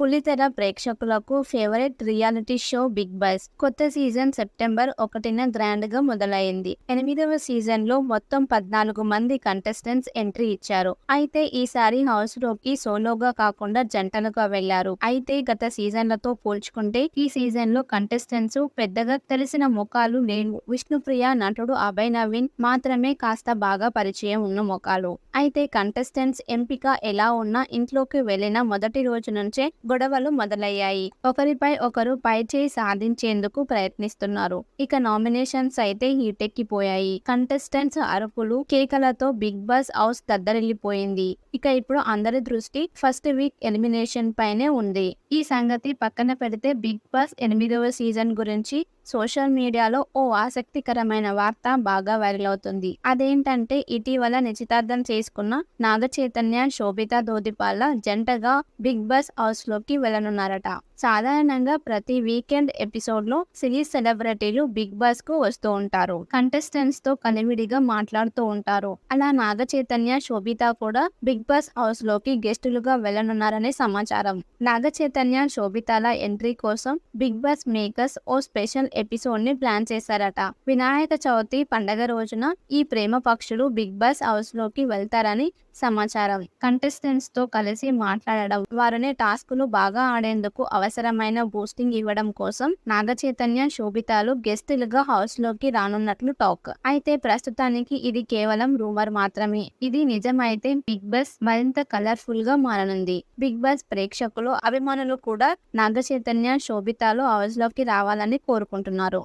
బుల్లితెర ప్రేక్షకులకు favourite reality show big boss. కొత్త సీజన్ సెప్టెంబర్ ఒకటిన గ్రాండ్గా మొదలైంది. ఎనిమిదవ సీజన్లో మొత్తం పద్నాలుగు మంది కంటెస్టెంట్స్ ఎంట్రీ ఇచ్చారు. అయితే ఈసారి హౌస్లోకి సోలోగా కాకుండా జంటలుగా వెళ్ళారు. అయితే గత సీజన్లతో పోల్చుకుంటే ఈ సీజన్లో కంటెస్టెంట్స్ పెద్దగా తెలిసిన ముఖాలు లేవు. విష్ణుప్రియ నటుడు అభయ్ నవీన్ మాత్రమే కాస్త బాగా పరిచయం ఉన్న ముఖాలు అయితే కంటెస్టెంట్స్ ఎంపిక ఎలా ఉన్నా ఇంట్లోకి వెళ్ళిన మొదటి రోజు నుంచే గొడవలు మొదలయ్యాయి. ఒకరిపై ఒకరు పై చేయి సాధించేందుకు ప్రయత్నిస్తున్నారు. ఇక నామినేషన్స్ అయితే హీటెక్కిపోయాయి. కంటెస్టెంట్స్ అరుపులు కేకలతో బిగ్ బాస్ హౌస్ దద్దరిల్లిపోయింది. ఇక ఇప్పుడు అందరి దృష్టి ఫస్ట్ వీక్ ఎలిమినేషన్ పైనే ఉంది. ఈ సంగతి పక్కన పెడితే బిగ్ బాస్ ఎనిమిదవ సీజన్ గురించి సోషల్ మీడియాలో ఓ ఆసక్తికరమైన వార్త బాగా వైరల్ అవుతుంది. అదేంటంటే ఇటీవల నిశ్చితార్థం చేసుకున్న నాగ చైతన్య శోభిత దోదిపాల జంటగా బిగ్ బాస్ హౌస్లో లోకి వెళ్ళనున్నారట సాధారణంగా ప్రతి వీకెండ్ ఎపిసోడ్లో సిరీస్ సెలబ్రిటీలు బిగ్ బాస్కు వస్తూ ఉంటారు. కంటెస్టెంట్స్తో కలివిడిగా మాట్లాడుతూ ఉంటారు. అలా నాగ చైతన్య శోభిత కూడా బిగ్ బాస్ హౌస్లోకి గెస్టులుగా వెళ్ళనున్నారనే సమాచారం. నాగ చైతన్య శోభితాల ఎంట్రీ కోసం బిగ్ బాస్ మేకర్స్ ఓ స్పెషల్ ఎపిసోడ్ని ప్లాన్ చేశారట. వినాయక చవితి పండగ రోజున ఈ ప్రేమ పక్షులు బిగ్ బాస్ హౌస్లోకి వెళ్తారని సమాచారం. కంటెస్టెంట్స్తో కలిసి మాట్లాడడం వారిని టాస్కులు బాగా ఆడేందుకు అవసరమైన బూస్టింగ్ ఇవ్వడం కోసం నాగచైతన్య శోభితాలు గెస్టులుగా హౌస్లోకి రానున్నట్లు టాక్. అయితే ప్రస్తుతానికి ఇది కేవలం రూమర్ మాత్రమే. ఇది నిజమైతే బిగ్ బాస్ మరింత కలర్ఫుల్గా మారనుంది. బిగ్ బాస్ ప్రేక్షకులు అభిమానులు కూడా నాగచైతన్య శోభితాలు హౌస్లోకి రావాలని కోరుకుంటున్నారు.